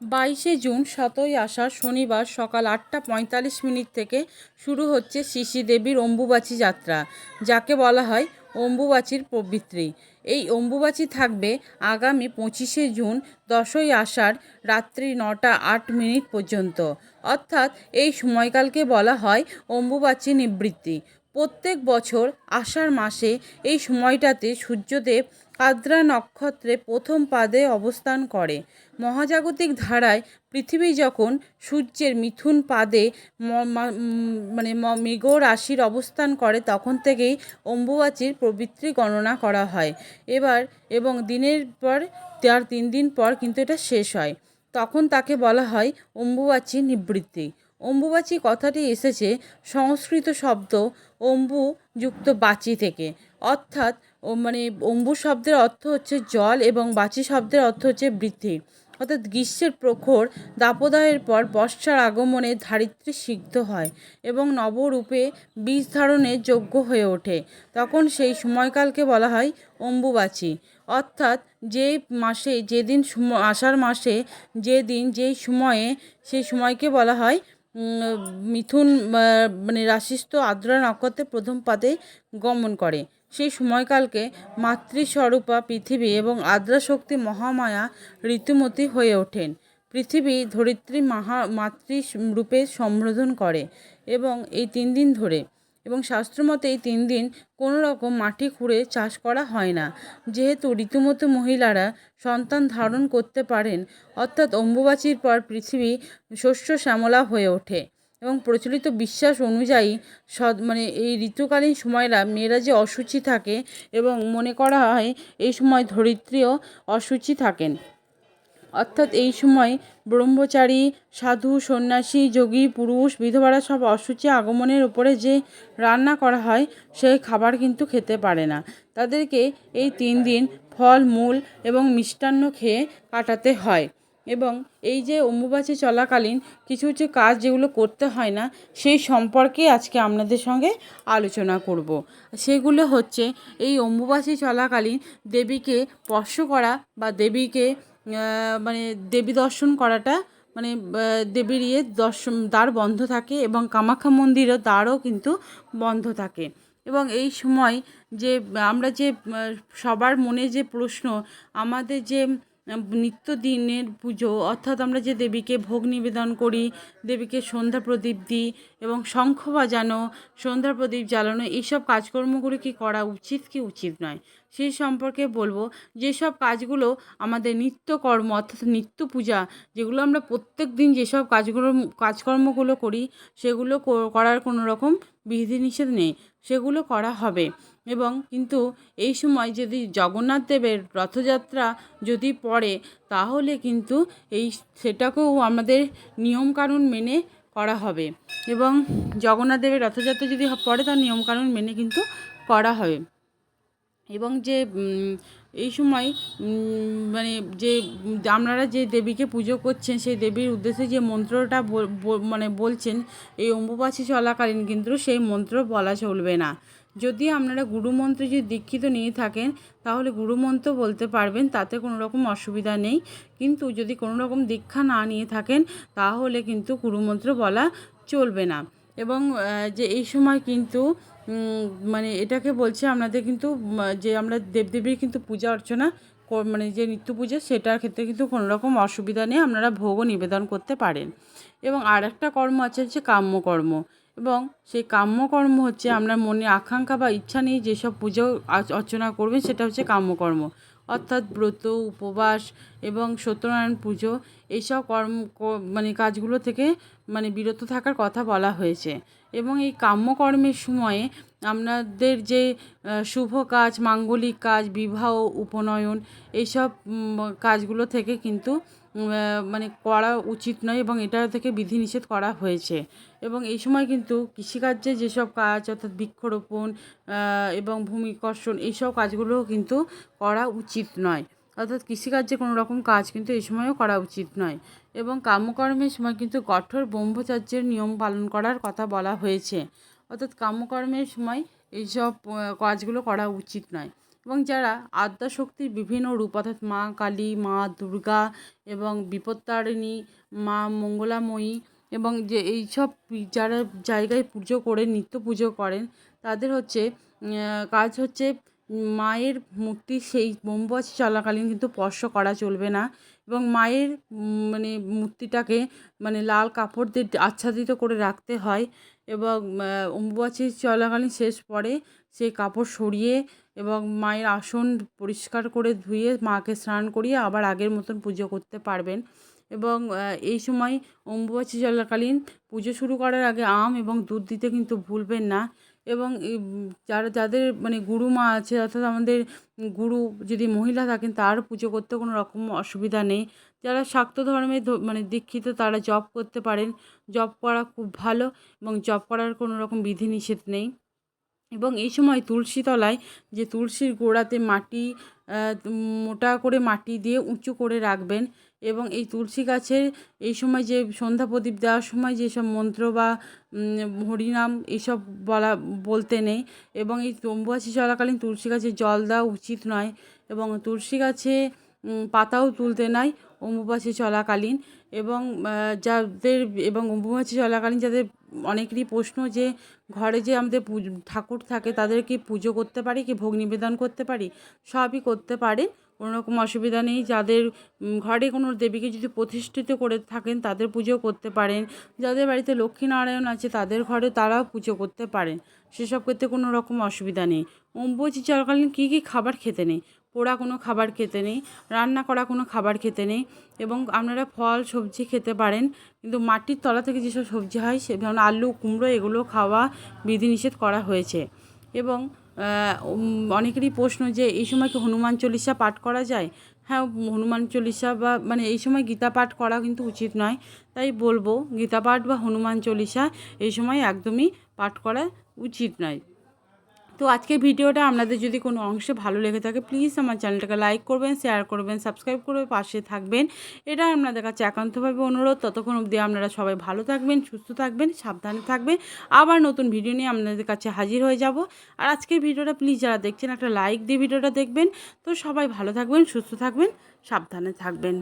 বাইশে জুন সাতই আষাঢ় শনিবার সকাল আটটা পঁয়তাল্লিশ মিনিট থেকে শুরু হচ্ছে শিশি দেবীর অম্বুবাচী যাত্রা, যাকে বলা হয় অম্বুবাচীর প্রবৃত্তি এই অম্বুবাচী থাকবে আগামী পঁচিশে জুন দশই আষাঢ় রাত্রি নটা আট মিনিট পর্যন্ত। অর্থাৎ এই সময়কালকে বলা হয় অম্বুবাচী নিবৃত্তি। প্রত্যেক বছর আষাঢ় মাসে এই সময়টাতে সূর্যদেব আদ্রা নক্ষত্রে প্রথম পাদে অবস্থান করে। মহাজাগতিক ধারায় পৃথিবী যখন সূর্যের মিথুন পাদে মানে ম- মৃগ রাশির অবস্থান করে, তখন থেকেই অম্বুবাচীর প্রবৃত্তি গণনা করা হয়। এবার এবং দিনের পর তার তিন দিন পর কিন্তু এটা শেষ হয়। তখন তাকে বলা হয় অম্বুবাচী নিবৃত্তি। অম্বুবাচী কথাটি এসেছে সংস্কৃত শব্দ অম্বু যুক্ত বাচি থেকে। অর্থাৎ মানে অম্বু শব্দের অর্থ হচ্ছে জল এবং বাচি শব্দের অর্থ হচ্ছে বৃদ্ধি। অর্থাৎ গ্রীষ্মের প্রখর দাপদাহের পর বর্ষার আগমনে ধারিত্রী সিদ্ধ হয় এবং নবরূপে বীজ ধারণের যোগ্য হয়ে ওঠে। তখন সেই সময়কালকে বলা হয় অম্বুবাচী। অর্থাৎ, যে মাসে, যেদিন আষাঢ় মাসে, যেদিন, যেই সময়ে, সেই সময়কে বলা হয় মিথুন মানে রাশিস্থ আদ্রা নক্ষত্রে প্রথম পাদে গমন করে। সেই সময়কালকে মাতৃস্বরূপা পৃথিবী এবং আদ্রা শক্তি মহামায়া ঋতুমতি হয়ে ওঠেন। পৃথিবী ধরিত্রী মাহা মাতৃ রূপে সম্বোধন করে এবং এই তিন দিন ধরে এবং শাস্ত্রমতে এই তিন দিন কোনো রকম মাটি খুঁড়ে চাষ করা হয় না। যেহেতু ঋতুমতো মহিলারা সন্তান ধারণ করতে পারেন, অর্থাৎ অম্বুবাচীর পর পৃথিবী শস্য শ্যামলা হয়ে ওঠে এবং প্রচলিত বিশ্বাস অনুযায়ী সদ মানে এই ঋতুকালীন সময়রা মেয়েরা যে অসুচি থাকে এবং মনে করা হয় এই সময় ধরিত্রীও অসুচি থাকেন। অর্থাৎ এই সময় ব্রহ্মচারী, সাধু, সন্ন্যাসী, যোগী, পুরুষ, বিধবারা সব অসুচি আগমনের উপরে যে রান্না করা হয় সেই খাবার কিন্তু খেতে পারে না। তাদেরকে এই তিন দিন ফল, মূল এবং মিষ্টান্ন খেয়ে কাটাতে হয়। এবং এই যে অম্বুবাচী চলাকালীন কিছু কিছু কাজ যেগুলো করতে হয় না, সেই সম্পর্কে আজকে আপনাদের সঙ্গে আলোচনা করব। সেগুলো হচ্ছে এই অম্বুবাচী চলাকালীন দেবীকে স্পর্শ করা বা দেবীকে মানে দেবী দর্শন করাটা মানে দেবীর ইয়ে দর্শন, দ্বার বন্ধ থাকে এবং কামাখ্যা মন্দিরও দ্বারও কিন্তু বন্ধ থাকে। এবং এই সময় যে, আমরা যে সবার মনে যে প্রশ্ন, আমাদের যে নিত্যদিনের পুজো, অর্থাৎ আমরা যে দেবীকে ভোগ নিবেদন করি, দেবীকে সন্ধ্যা প্রদীপ দিই এবং শঙ্খ বাজানো, সন্ধ্যা প্রদীপ জ্বালানো, এইসব কাজকর্মগুলো কি করা উচিত কি উচিত নয়? সেই সম্পর্কে বলব যেসব কাজগুলো আমাদের নিত্যকর্ম অর্থাৎ নিত্য পূজা যেগুলো আমরা প্রত্যেক দিন যেসব কাজগুলো, কাজকর্মগুলো করি, সেগুলো করার কোনো রকম বিধিনিষেধ নেই। সেগুলো করা হবে। এবং কিন্তু এই সময় যদি জগন্নাথ দেবের রথযাত্রা যদি পড়ে, তাহলে কিন্তু এই সেটাকেও আমাদের নিয়মকানুন মেনে করা হবে। এবং জগন্নাথ দেবের রথযাত্রা যদি পড়ে, তার নিয়মকানুন মেনে কিন্তু করা হবে। এবং যে এই সময় মানে যে আপনারা যে দেবীকে পুজো করছেন, সেই দেবীর উদ্দেশ্যে যে মন্ত্রটা মানে বলছেন, এই অম্বুবাসী চলাকালীন কিন্তু সেই মন্ত্র বলা চলবে না। যদি আপনারা গুরুমন্ত্র যদি দীক্ষিত নিয়ে থাকেন, তাহলে গুরুমন্ত্র বলতে পারবেন, তাতে কোনো রকম অসুবিধা নেই। কিন্তু যদি কোনো রকম দীক্ষা না নিয়ে থাকেন, তাহলে কিন্তু গুরুমন্ত্র বলা চলবে না। এবং যে এই সময় কিন্তু মানে এটাকে বলছে আপনাদের কিন্তু যে আমরা দেবদেবীর কিন্তু পূজা অর্চনা মানে যে নিত্য পূজা, সেটার ক্ষেত্রে কিন্তু কোনো রকম অসুবিধা নেই, আপনারা ভোগও নিবেদন করতে পারেন। এবং আর একটা কর্ম আছে হচ্ছে কাম্যকর্ম। এবং সেই কাম্যকর্ম হচ্ছে আপনার মনে আকাঙ্ক্ষা বা ইচ্ছা নিয়ে যেসব পুজো অর্চনা করবেন সেটা হচ্ছে কাম্যকর্ম। অর্থাৎ ব্রত, উপবাস এবং সত্যনারায়ণ পুজো, এইসব কর্ম মানে কাজগুলো থেকে মানে বিরত থাকার কথা বলা হয়েছে। এবং এই কাম্যকর্মের সময়ে আপনাদের যে শুভ কাজ, মাঙ্গলিক কাজ, বিবাহ, উপনয়ন, এইসব কাজগুলো থেকে কিন্তু মানে করা উচিত নয় এবং এটা থেকে বিধিনিষেধ করা হয়েছে। এবং এই সময় কিন্তু কৃষিকার্যে যেসব কাজ, অর্থাৎ বৃক্ষরোপণ এবং ভূমিকর্ষণ, এইসব কাজগুলোও কিন্তু করা উচিত নয়। অর্থাৎ কৃষিকার্যে কোনো রকম কাজ কিন্তু এই সময়ও করা উচিত নয়। এবং কামকর্মের সময় কিন্তু কঠোর ব্রহ্মচার্যের নিয়ম পালন করার কথা বলা হয়েছে। অর্থাৎ কামকর্মের সময় এইসব কাজগুলো করা উচিত নয়। এবং যারা আদ্যাশক্তির বিভিন্ন রূপ, অর্থাৎ মা কালী, মা দুর্গা এবং বিপত্তারিণী, মা মঙ্গলাময়ী এবং যে এইসব যারা জায়গায় পুজো করে, নিত্য পুজো করেন, তাদের হচ্ছে কাজ হচ্ছে মায়ের মূর্তি সেই মোমবাতি চলাকালীন কিন্তু স্পর্শ করা চলবে না এবং মায়ের মানে মূর্তিটাকে মানে লাল কাপড় দিয়ে আচ্ছাদিত করে রাখতে হয় এবং অম্বুবাচী চলাকালীন শেষ পরে সেই কাপড় সরিয়ে এবং মায়ের আসন পরিষ্কার করে ধুয়ে মাকে স্নান করিয়ে আবার আগের মতন পুজো করতে পারবেন এবং এই সময় অম্বুবাচী চলাকালীন পুজো শুরু করার আগে আম এবং দুধ দিতে কিন্তু ভুলবেন না। এবং যারা, যাদের মানে গুরুমা আছে, অর্থাৎ আমাদের গুরু যদি মহিলা থাকেন, তার পুজো করতে কোনো রকম অসুবিধা নেই। যারা শাক্ত ধর্মে মানে দীক্ষিত, তারা জপ করতে পারেন। জপ করা খুব ভালো এবং জপ করার কোনো রকম বিধিনিষেধ নেই। এবং এই সময় তুলসী তলায় যে তুলসীর গোড়াতে মাটি মোটা করে মাটি দিয়ে উঁচু করে রাখবেন। এবং এই তুলসী গাছের এই সময় যে সন্ধ্যা প্রদীপ দেওয়ার সময় যেসব মন্ত্র বা হরিনাম এইসব বলা, বলতে নেই এবং এই অম্বুবাচী চলাকালীন তুলসী গাছে জল দেওয়া উচিত নয় এবং তুলসী গাছে পাতাও তুলতে নাই অম্বুবাচী চলাকালীন এবং যাদের, এবং অম্বুবাচী চলাকালীন যাদের অনেকেরই প্রশ্ন যে ঘরে যে আমাদের ঠাকুর থাকে তাদের কি পুজো করতে পারি কি ভোগ নিবেদন করতে পারি? সবই করতে পারে কোনো রকম অসুবিধা নেই। যাদের ঘরে কোনো দেবীকে যদি প্রতিষ্ঠিত করে থাকেন, তাদের পুজো করতে পারেন। যাদের বাড়িতে লক্ষ্মীনারায়ণ আছে, তাদের ঘরে তারাও পুজো করতে পারেন। সেসব ক্ষেত্রে কোনো রকম অসুবিধা নেই। অম্বুবাচী চলাকালীন কী কী খাবার খেতে নেই? পোড়া কোনো খাবার খেতে নেই, রান্না করা কোনো খাবার খেতে নেই এবং আপনারা ফল, সবজি খেতে পারেন। কিন্তু মাটির তলা থেকে যেসব সবজি হয়, সে যেমন আলু, কুমড়ো, এগুলো খাওয়া বিধিনিষেধ করা হয়েছে। এবং অনেকেরই প্রশ্ন যে এই সময় কি হনুমান চল্লিশা পাঠ করা যায়? হ্যাঁ হনুমান চল্লিশা বা মানে এই সময় গীতা পাঠ করা কিন্তু উচিত নয়। তাই বলব, গীতা পাঠ বা হনুমান চল্লিশা এই সময় একদমই পাঠ করা উচিত নয়। তো আজকের ভিডিওটা আপনাদের যদি কোনো অংশে ভালো লেগে থাকে প্লিজ আমার চ্যানেলটাকে লাইক করবেন শেয়ার করবেন সাবস্ক্রাইব করে পাশে থাকবেন। এটা আপনাদের কাছে একান্তভাবে অনুরোধ। ততক্ষণ অবধি আপনারা সবাই ভালো থাকবেন, সুস্থ থাকবেন, সাবধানে থাকবেন। আবার নতুন ভিডিও নিয়ে আপনাদের কাছে হাজির হয়ে যাব। আর আজকের ভিডিওটা প্লিজ যারা দেখছেন, একটা লাইক দিয়ে ভিডিওটা দেখবেন। তো সবাই ভালো থাকবেন, সুস্থ থাকবেন, সাবধানে থাকবেন।